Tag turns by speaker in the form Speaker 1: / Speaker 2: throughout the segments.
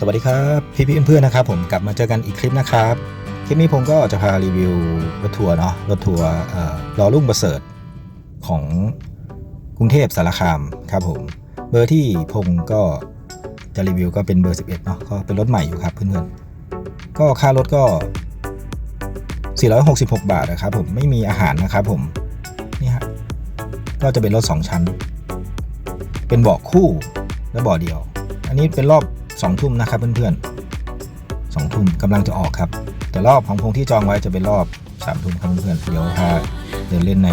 Speaker 1: สวัสดีครับพี่พี่เพื่อนๆนะครับผมกลับมาเจอกันอีกคลิปนะครับ คลิปนี้ผมก็จะพารีวิวรถทัวร์เนาะรถทัวร์เอ่อรอรุ่งประเสริฐของกรุงเทพสารคามครับผมเบอร์ที่ผมก็จะรีวิวก็เป็นเบอร์ 11เนาะก็เป็นรถใหม่อยู่ครับเพื่อนๆก็ค่ารถก็ 466 บาทนะครับผมไม่มีอาหารนะครับผมนี่ฮะก็จะเป็นรถ 2 ชั้น เป็นเบาะคู่และเบาะเดียว อันนี้เป็นรอบ 2 ทุ่มนะครับเพื่อนๆ2ทุ่มกำลังจะออกครับ แต่รอบของพงที่จองไว้จะเป็นรอบ3ทุ่มครับเพื่อนๆเดี๋ยวพาเดินเล่นใน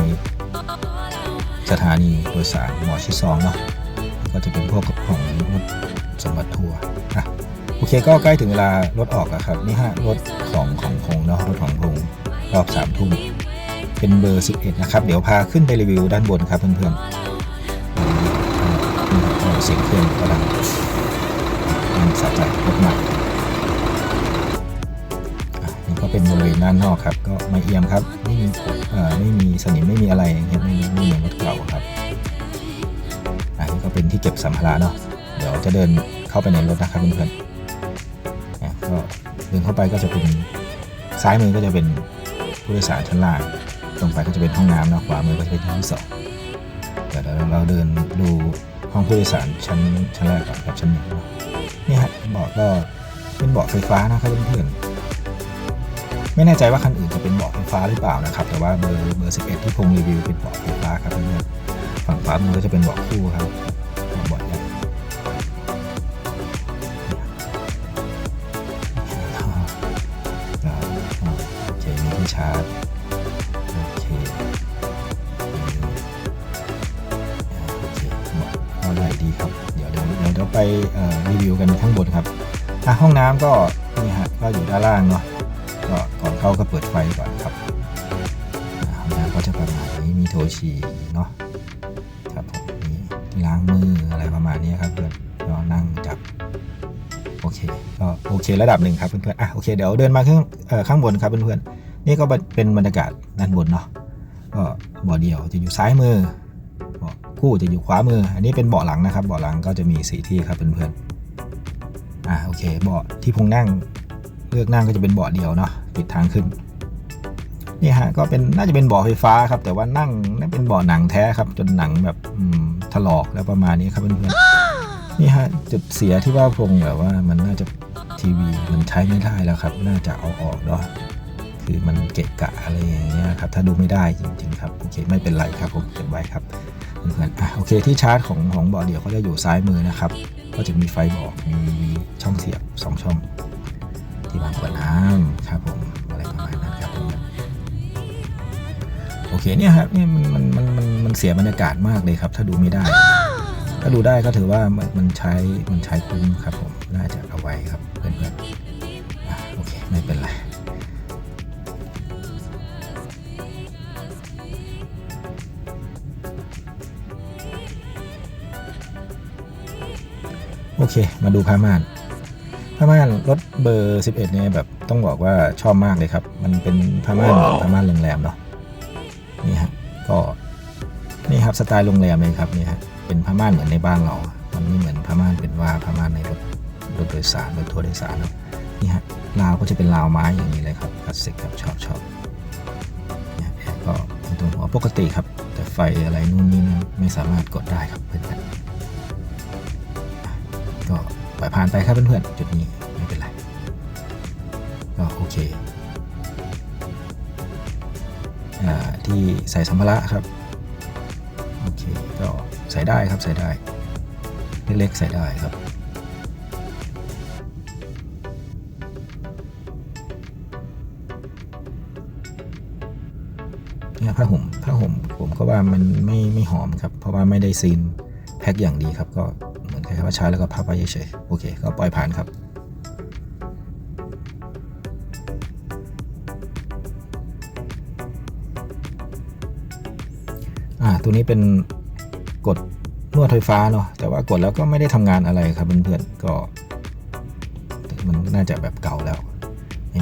Speaker 1: สถานีโดยสารหมอชิดซองเนาะก็จะเป็นพวกของรถสมบัติทัวร์อะโอเคก็ใกล้ถึงเวลารถออกแล้วครับนี่ฮะรถของของพงเนาะรถของพงรอบ3ทุ่มเป็นเบอร์ 11 นะครับ เดี๋ยวพาขึ้นไปรีวิวด้านบนครับเพื่อนๆเสียงเครื่องกำลัง สะใจม่อะนี่ก็เป็นบริเวณด้านนอกครับ ก็ไม่เอี่ยมครับ ไม่มีไม่มีสนิมไม่มีอะไรอย่างเงี้ยไม่มีไม่เหมือนรถเก่าครับอันนี้ก็เป็นที่เก็บสัมภาระเนาะเดี๋ยวจะเดินเข้าไปในรถนะครับเพื่อนๆก็เดินเข้าไปก็จะเป็นซ้ายมือก็จะเป็นผู้โดยสารชั้นล่าง ตรงไปก็จะเป็นห้องน้ำนะขวามือก็จะเป็นห้องที่สองเดี๋ยวเราเดินดูห้องผู้โดยสารชั้นชั้นแรกก่อนครับชั้นหนึ่ง นี่ฮะเบาะก็เป็นเบาะไฟฟ้านะครับเพื่อนๆไม่แน่ใจว่าคันอื่นจะเป็นเบาะไฟฟ้าหรือเปล่านะครับ แต่ว่าเบอร์เบอร์ 11 ที่พงรีวิวเป็นเบาะไฟฟ้าครับเพื่อนๆฝั่งขวามือก็จะเป็นเบาะคู่ครับเบาะใหญ่โอเคมีที่ชาร์จโอเคโอเคก็ได้ดีครับ เดี๋ยวเดี๋ยวเดี๋ยวเดี๋ยวไปเอ่อ วิวกันข้างบนครับห้องน้ำก็นี่ฮะก็อยู่ด้านล่างเนาะก็ก่อนเข้าก็เปิดไฟก่อนครับห้องน้ำก็จะประมาณนี้มีโถฉี่เนาะครับผมมีล้างมืออะไรประมาณนี้ครับเพื่อนก็นั่งจับโอเคก็โอเคระดับหนึ่งครับเพื่อนๆอะโอเคเดี๋ยวเดินมาข้างข้างบนครับเพื่อนๆนี่ก็เป็นบรรยากาศด้านบนเนาะก็บ่อเดียวจะอยู่ซ้ายมือคู่จะอยู่ขวามือ อันนี้เป็นเบาะหลังนะครับเบาะหลังก็จะมีสีที่ครับเพื่อนๆ อ่าโอเคเบาะที่พงนั่งเลือกนั่งก็จะเป็นเบาะเดียวเนาะปิดทางขึ้นนี่ฮะก็เป็นน่าจะเป็นเบาะไฟฟ้าครับ แต่ว่านั่งนั่นเป็นเบาะหนังแท้ครับ จนหนังแบบอืมถลอกแล้วประมาณนี้ครับเพื่อนๆนี่ฮะจุดเสียที่ว่าพงแบบว่ามันน่าจะทีวีมันใช้ไม่ได้แล้วครับ น่าจะเอาออกเนาะคือมันเกะกะอะไรอย่างเงี้ยครับถ้าดูไม่ได้จริงๆครับโอเคไม่เป็นไรครับผมเก็บไว้ครับเพื่อนๆอะโอเคที่ชาร์จของของเบาะเดี่ยวก็จะอยู่ซ้ายมือนะครับ ก็จะมีไฟบอกมีมีช่ องเสียบ 2 ช่อง ที่วางขวดน้ำครับผมอะไรประมาณนั้นครับเพื่อนๆโอเคเนี่ยครับเนี่ยมันมันมันมันมันเสียบรรยากาศมากเลยครับ ถ้าดูไม่ได้ ถ้าดูได้ก็ถือว่ามันมันใช้มันใช้คุ้มครับผมน่าจะเอาไว้ครับเพื่อนๆโอเคไม่เป็นไรโอเค มาดูผ้าม่าน ผ้าม่านรถเบอร์ 11 เนี่ยแบบต้องบอกว่าชอบมากเลยครับ มันเป็นผ้าม่านเหมือนผ้าม่านโรงแรมเนาะนี่ฮะก็นี่ครับสไตล์โรงแรมเลยครับนี่ฮะเป็นผ้าม่านเหมือนในบ้านเรา มันไม่เหมือนผ้าม่านเป็นว่าผ้าม่านในรถรถโดยสารรถทัวร์โดยสารเนาะนี่ฮะราวก็จะเป็นราวไม้อย่างนี้เลยครับคลาสสิกครับชอบชอบเนี่ยแอร์ก็เป็นตัวหัวปกติครับ แต่ไฟอะไรนู่นนี่นั่นไม่สามารถกดได้ครับเพื่อน ผ่านไปครับเพื่อนๆจุดนี้ไม่เป็นไรก็โอเคอที่ใส่สัมภาระครับโอเคก็ใส่ได้ครับใส่ได้เล็กๆใส่ได้ครับเนี่ยผ้าห่มผ้าห่มผมก็ว่ามันไม่ไม่หอมครับ เพราะว่าไม่ได้ซีนแพ็คอย่างดีครับก็ ว่าใช้แล้วก็พับไปเฉยๆโอเคก็ปล่อยผ่านครับอ่าตัวนี้เป็นกดนวดไฟฟ้าเนาะแต่ว่ากดแล้วก็ไม่ได้ทำงานอะไรครับเพื่อนๆก็มันน่าจะแบบเก่าแล้ว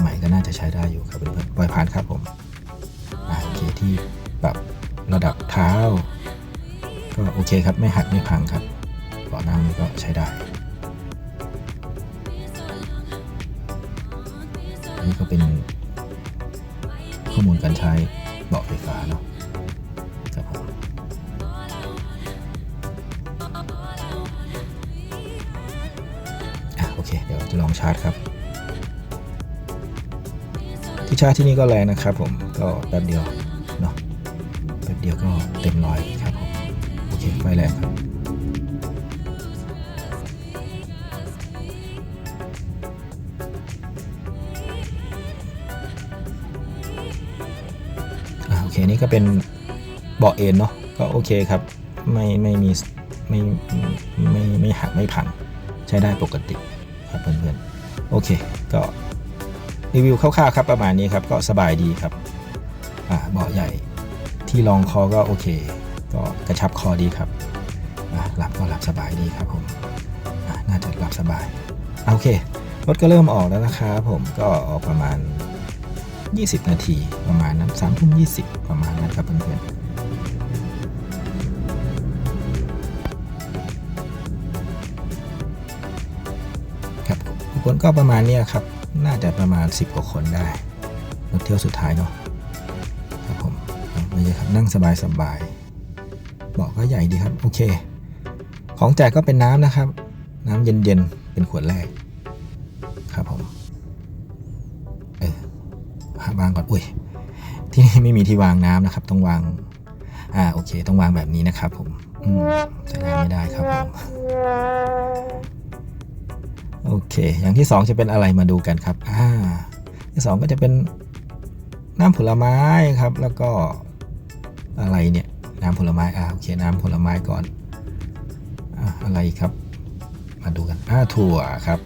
Speaker 1: ใหม่ๆก็น่าจะใช้ได้อยู่ครับเพื่อนๆปล่อยผ่านครับผมอ่าโอเคที่ปรับระดับเท้า ก็โอเคครับไม่หักไม่พังครับ ก็ใช้ได้ อันนี้ก็เป็นข้อมูลการใช้เบาะไฟฟ้าเนาะครับผมอะโอเค เดี๋ยวจะลองชาร์จครับ ที่ชาร์จที่นี่ก็แรงนะครับผม ก็แป๊บเดียวเนาะแป๊บเดียวก็เต็มร้อยครับผม โอเค ไฟแรงครับ อ่าโอเคนี่ก็เป็นเบาะเอนเนาะก็โอเคครับ ไม่ไม่มีไม่ไม่ไม่หักไม่พังใช้ได้ปกติครับเพื่อนๆโอเค ก็รีวิวคร่าวๆครับประมาณนี้ครับก็สบายดีครับอ่าเบาะใหญ่ที่รองคอก็โอเค ก็กระชับคอดีครับอ่าหลับก็หลับสบายดีครับผมอ่าน่าจะหลับสบายอ่าโอเครถก็เริ่มออกแล้วนะครับผมก็ออกประมาณ 20 นาทีประมาณนั้น3ทุ่ม20ประมาณนั้นครับเพื่อนๆครับคนก็ประมาณนี้ครับ น่าจะประมาณ 10 กว่าคนได้รถเที่ยวสุดท้ายเนาะครับผมไม่ครับนั่งสบายสบายๆเบาะก็ใหญ่ดีครับ โอเค ของแจกก็เป็นน้ำนะครับ น้ำเย็นๆ เป็นขวดแรก ครับผม วางก่อนอุ้ยที่นี่ไม่มีที่วางน้ำนะครับ ต้องวาง อ่าโอเค ต้องวางแบบนี้นะครับ ผมใช้น้ำไม่ได้ครับผมโอเค อย่างที่สองจะเป็นอะไรมาดูกันครับอ่าที่สองก็จะเป็นน้ำผลไม้ครับ แล้วก็อะไรเนี่ยน้ำผลไม้อ่าโอเคน้ำผลไม้ก่อนอ่าอะไรครับ มาดูกันอ่าถั่วครับ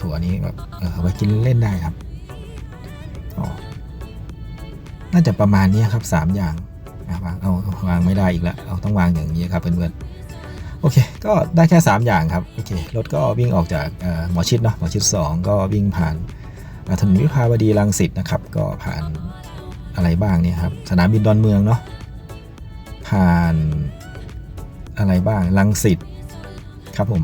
Speaker 1: ถั่วนี้แบบเออเอไว้กินเล่นได้ครับอ๋อ น่าจะประมาณนี้ครับสามอย่างวางเอาวางไม่ได้อีกแล้วเอาต้องวางอย่างนี้ครับเพื่อนๆโอเค ก็ได้แค่ 3 อย่างครับโอเครถก็วิ่งออกจากหมอชิดเนาะหมอชิด 2 ก็วิ่งผ่านถนนวิภาวดีรังสิตนะครับ ก็ผ่านอะไรบ้างเนี่ยครับสนามบินดอนเมืองเนาะผ่านอะไรบ้างรังสิตครับผม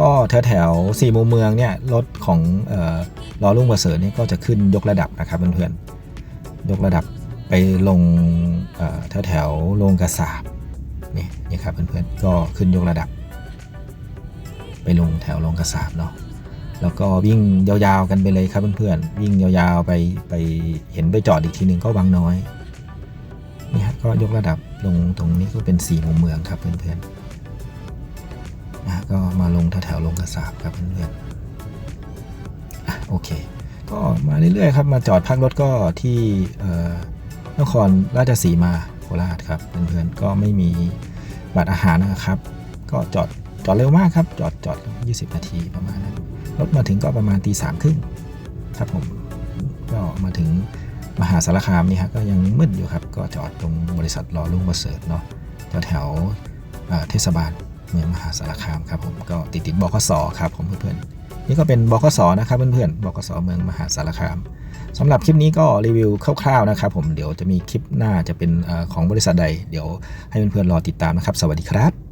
Speaker 1: ก็แถวแถวๆสี่มุมเมืองเนี่ยรถของเอ่อรอลุ่งประเสริฐเนี่ยก็จะขึ้นยกระดับนะครับเพื่อนๆยกระดับ ไปลงแถวแถวโรงกระสาบนี่นี่ครับเพื่อนๆก็ขึ้นยกระดับ ไปลงแถวโรงกระสาบเนาะแล้วก็วิ่งยาวๆกันไปเลยครับเพื่อนๆวิ่งยาวๆไปไปเห็นไปจอดอีกทีหนึ่งก็วังน้อยนี่ฮะก็ยกระดับลงตรงนี้ก็เป็นสี่มุมเมืองครับเพื่อนๆอะก็มาลงแถวแถวๆโรงกระสาบครับเพื่อนๆอะโอเค ก็มาเรื่อยๆครับมาจอดพักรถก็ที่เอ่อ นครราชสีมาโคราชครับเพื่อนๆก็ไม่มีบัตรอาหารนะครับ ก็จอดจอดเร็วมากครับ จอดจอด 20 นาทีประมาณนั้นรถมาถึงก็ประมาณตีสามครึ่งครับผมก็มาถึงมหาสารคามนี่ฮะก็ยังมืดอยู่ครับ ก็จอดตรงบริษัทรอลุ่งประเสริฐเนาะแถวแถวเทศบาลเมืองมหาสารคามครับผมก็ติดติดบขสครับผมเพื่อนๆนี่ก็เป็นบกสนะครับเพื่อนๆบกสเมืองมหาสารคาม สำหรับคลิปนี้ก็รีวิวคร่าวๆนะครับผมเดี๋ยวจะมีคลิปหน้าจะเป็นของบริษัทใด เดี๋ยวให้เพื่อนๆรอติดตามนะครับ สวัสดีครับ